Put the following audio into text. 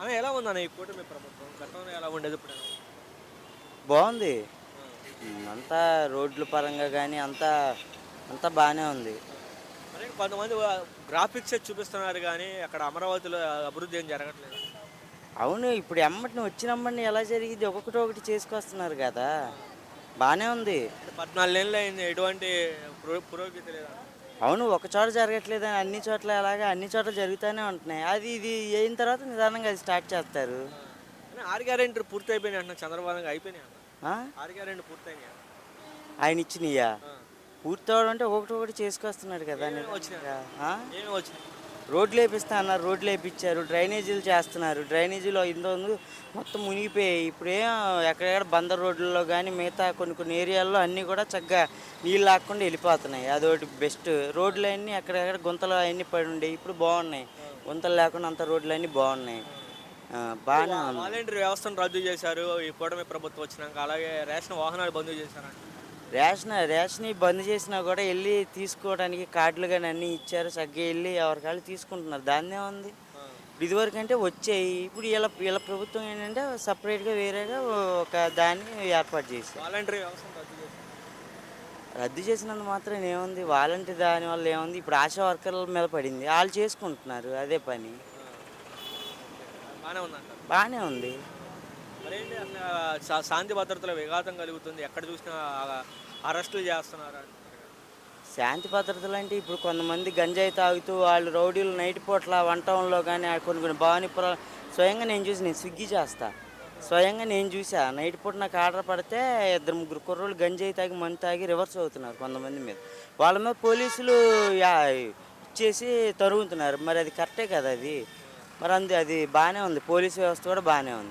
అన్న ఎలా ఉందన్న ఈ కూటమి ప్రభుత్వం? గతంలో ఎలా ఉండేది ఇప్పుడు ఎలా ఉంది? బాగుంది. అంతా రోడ్ల పరంగా కానీ అంతా అంతా బాగానే ఉంది. మరి కొంతమంది గ్రాఫిక్స్ చూపిస్తున్నారు కానీ అక్కడ అమరావతిలో అభివృద్ధి ఏం జరగట్లేదు? అవును ఇప్పుడు ఎమ్మటిని వచ్చినమ్మని ఎలా జరిగింది? ఒక్కొక్కటి ఒకటి చేసుకొస్తున్నారు కదా. బాగానే ఉంది. అంటే పద్నాలుగేళ్ళు అయింది ఎటువంటి పురో- పురోగతి లేదా? అవును ఒక చోట జరగట్లేదని అన్ని చోట్ల అలాగే అన్ని చోట్ల జరుగుతూనే ఉంటున్నాయి. అది ఇది అయిన తర్వాత నిదానంగా అది స్టార్ట్ చేస్తారు. ఆరు గ్యారెంటీ పూర్తి అయిపోయినాయి అంటున్నా చంద్రబాబు అయిపోయినాయి? ఆరు గ్యారెంటీ పూర్తయినాయి? ఆయన ఇచ్చినయ్యా పూర్తి అవడం అంటే ఒకటి ఒకటి చేసుకొస్తున్నాడు కదా రోడ్లు వేపిస్తా అన్నారు రోడ్లు వేపించారు డ్రైనేజీలు చేస్తున్నారు. డ్రైనేజీలో ఇంతకుముందు మొత్తం మునిగిపోయాయి. ఇప్పుడు ఎక్కడెక్కడ బందర్ రోడ్లలో కానీ మిగతా కొన్ని కొన్ని ఏరియాల్లో అన్నీ కూడా చక్కగా నీళ్ళు లాక్కుండా వెళ్ళిపోతున్నాయి. అదొకటి బెస్ట్. రోడ్లు అన్నీ ఎక్కడెక్కడ గుంతలు అన్నీ పడి ఉండేవి ఇప్పుడు బాగున్నాయి. గుంతలు లేకుండా అంత రోడ్లు అన్నీ బాగున్నాయి. బాగానే వాలంటీర్ వ్యవస్థను రద్దు చేశారు. ఈ కూటమి ప్రభుత్వం వచ్చినాక అలాగే రేషన్ వాహనాలు బంద్ చేశారంట. రేషన్ రేషన్ బంద్ చేసినా కూడా వెళ్ళి తీసుకోవడానికి కార్డులు కానీ అన్నీ ఇచ్చారు. చక్కగా వెళ్ళి ఎవరికాళ్ళు తీసుకుంటున్నారు. దాన్నే ఉంది. ఇదివరకు అంటే వచ్చాయి. ఇప్పుడు వీళ్ళ వీళ్ళ ప్రభుత్వం ఏంటంటే సపరేట్గా వేరేగా ఒక దాన్ని ఏర్పాటు చేశారు. వాలంటీర్ వ్యవస్థను రద్దు చేసినందు మాత్రం ఏముంది? వాలంటీ దాని వల్ల ఏముంది? ఇప్పుడు ఆశా వర్కర్ల మీద పడింది. వాళ్ళు చేసుకుంటున్నారు అదే పని. బాగానే ఉంది. శాంతి భద్రతలో విఘాతం కలుగుతుంది. ఎక్కడ చూసినా అరెస్టులు చేస్తున్నారు? శాంతి భద్రతలు అంటే ఇప్పుడు కొంతమంది గంజాయి తాగుతూ వాళ్ళు రౌడీలు నైట్ పూట్ల వంటంలో కానీ కొన్ని కొన్ని భవానీపురాలు స్వయంగా నేను చూసి నేను స్విగ్గీ చేస్తా. స్వయంగా నేను చూసా. నైట్ పూట నాకు ఆర్డర్ పడితే ఇద్దరు ముగ్గురు కుర్రోళ్ళు గంజాయి తాగి మందు తాగి రివర్స్ అవుతున్నారు కొంతమంది మీద. వాళ్ళ మీద పోలీసులు ఇచ్చేసి తరుగుతున్నారు. మరి అది కరెక్టే కదా అది? మరి అందు అది బాగానే ఉంది. పోలీస్ వ్యవస్థ కూడా బాగానే ఉంది.